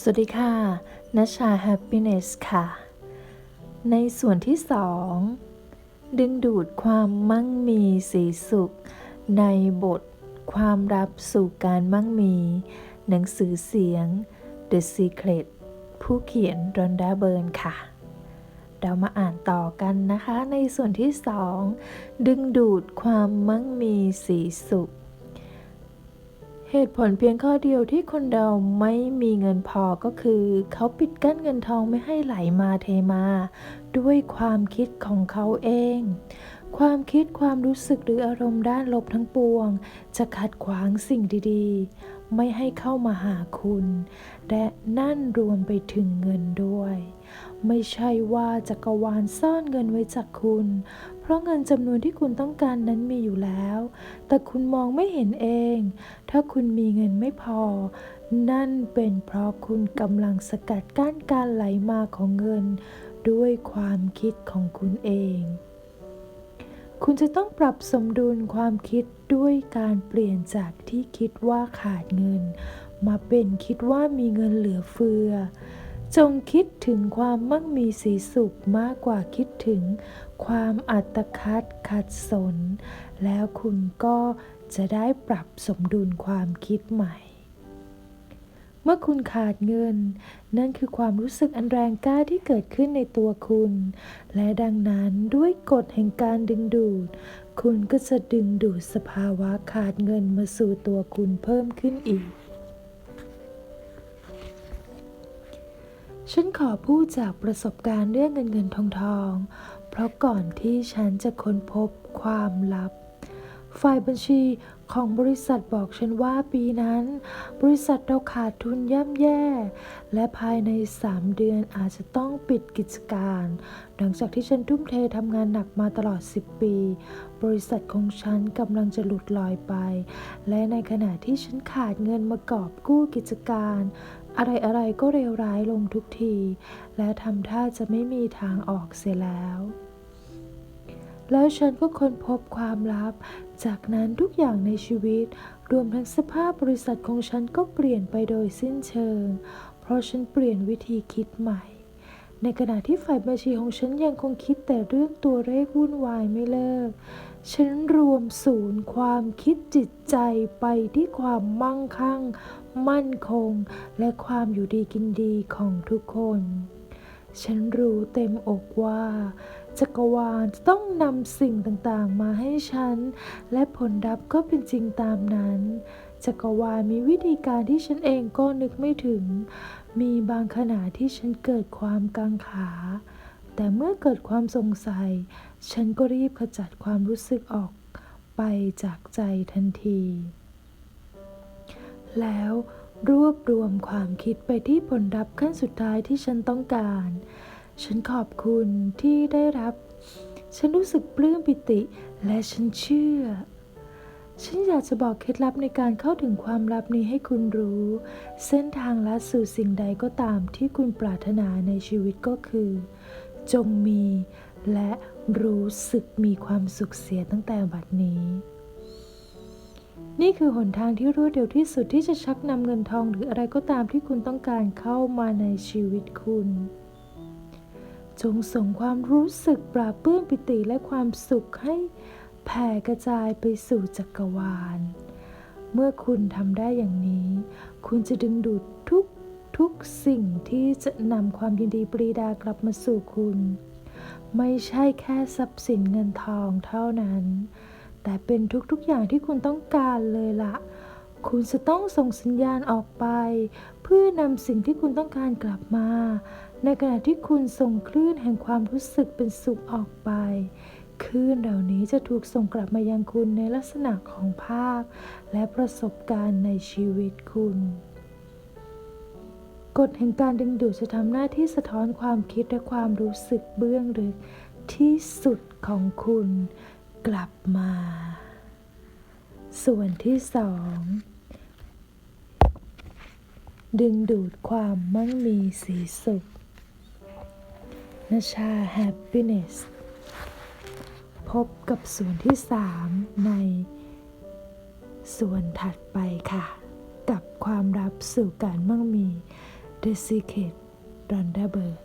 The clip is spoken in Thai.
สวัสดีค่ะนัชชา Happiness ค่ะ ในส่วนที่สองดึงดูดความมั่งมีสีสุข ในบทความรับสู่การมั่งมี หนังสือเสียง The Secret ผู้เขียนรอนดาเบิร์นค่ะ เรามาอ่านต่อกันนะคะ ในส่วนที่สองดึงดูดความมั่งมีสีสุข เหตุผลเพียงข้อเดียวที่คนเราไม่มีเงินพอก็คือ เขาปิดกั้นเงินทองไม่ให้ไหลมาเทมา ด้วยความคิดของเขาเอง ความคิดความรู้สึกหรืออารมณ์ด้านลบทั้งปวง จะขัดขวางสิ่งดีๆ ไม่ให้เข้ามาหาคุณ และนั่นรวมไปถึงเงินด้วย ไม่ใช่ว่าจักรวาลซ่อนเงินไว้จากคุณ เพราะเงินจำนวนที่คุณต้องการนั้นมีอยู่แล้ว แต่คุณมองไม่เห็นเอง ถ้าคุณมีเงินไม่พอ นั่นเป็นเพราะคุณกำลังสกัดกั้นการไหลมาของเงิน ด้วยความคิดของคุณเอง คุณจะต้องปรับสมดุลความคิดด้วยการเปลี่ยนจากที่คิดว่าขาดเงิน มาเป็นคิดว่ามีเงินเหลือเฟือ จงคิดถึงความมั่งมีสีสุขมากกว่าคิดถึง ความอัตคัดขัดสน แล้วคุณก็จะได้ปรับสมดุลความคิดใหม่ เมื่อคุณขาดเงิน นั่นคือความรู้สึกอันแรงกล้าที่เกิดขึ้นในตัวคุณ และดังนั้นด้วยกฎแห่งการดึงดูด คุณก็จะดึงดูดสภาวะขาดเงินมาสู่ตัวคุณเพิ่มขึ้นอีก ฉันขอพูดจากประสบการณ์เรื่องเงินเงินทองทอง เพราะก่อนที่ฉันจะค้นพบความลับ ฝ่ายบัญชีของบริษัทบอกฉันว่าปีนั้น บริษัทเราขาดทุนย่ำแย่ และภายใน 3 เดือนอาจจะต้องปิดกิจการ หลังจากที่ฉันทุ่มเททำงานหนักมาตลอด 10 ปี บริษัทของฉันกำลังจะหลุดลอยไป และในขณะที่ฉันขาดเงินมากอบกู้กิจการ อะไรๆก็เลวร้ายลงทุกที และทำท่าจะไม่มีทางออกเสียแล้ว แล้วฉันก็ค้นพบความลับ จากนั้นทุกอย่างในชีวิต รวมทั้งสภาพบริษัทของฉันก็เปลี่ยนไปโดยสิ้นเชิง เพราะฉันเปลี่ยนวิธีคิดใหม่ ในขณะที่ฝ่ายบัญชีของฉันยังคงคิดแต่เรื่องตัวเลขวุ่นวายไม่เลิก ฉันรวมศูนย์ความคิดจิตใจไปที่ความมั่งคั่ง มั่นคง และความอยู่ดีกินดีของทุกคน ฉันรู้เต็มอกว่า จักรวาลจะต้องนำสิ่งต่างๆ มาให้ฉัน และผลลัพธ์ก็เป็นจริงตามนั้น จักรวาลมีวิธีการที่ฉันเองก็นึกไม่ถึง มีบางขณะที่ฉันเกิดความกังขา แต่เมื่อเกิดความสงสัย ฉันก็รีบขจัดความรู้สึกออกไปจากใจทันที แล้วรวบรวมความคิดไปที่ผลลัพธ์ขั้นสุดท้ายที่ฉันต้องการ ฉันขอบคุณที่ได้รับ ฉันรู้สึกปลื้มปิติ และฉันเชื่อ ฉันอยากจะบอกเคล็ดลับในการเข้าถึงความลับนี้ให้คุณรู้ เส้นทางลัดสู่สิ่งใดก็ตามที่คุณปรารถนาในชีวิตก็คือ จงมีและรู้สึกมีความสุขเสียตั้งแต่บัดนี้ นี่คือหนทางที่รวดเร็วที่สุดที่จะชักนำเงินทองหรืออะไรก็ตามที่คุณต้องการเข้ามาในชีวิตคุณ จงส่งความรู้สึกปราบปื้มปิติและความสุขให้แผ่กระจายไปสู่จักรวาล เมื่อคุณทำได้อย่างนี้ คุณจะดึงดูดทุกทุกสิ่งที่จะนำความยินดีปรีดากลับมาสู่คุณ ไม่ใช่แค่ทรัพย์สินเงินทองเท่านั้น แต่เป็นทุกๆอย่างที่คุณต้องการเลยละ คุณจะต้องส่งสัญญาณออกไป เพื่อนำสิ่งที่คุณต้องการกลับมา ในขณะที่คุณส่งคลื่นแห่งความรู้สึกเป็นสุขออกไปคลื่นเหล่านี้จะถูกส่งกลับมายังคุณในลักษณะของภาพ และประสบการณ์ในชีวิตคุณกฎแห่งการดึงดูดจะทำหน้าที่สะท้อนความคิดและความรู้สึกเบื้องลึกที่สุดของคุณกลับมา ส่วนที่สอง ดึงดูดความมั่งมีสีสุขนชา Happiness พบกับส่วนที่สามใน ส่วนถัดไปค่ะ กับความรับสู่การมั่งมี The Secret รอนดาเบิร์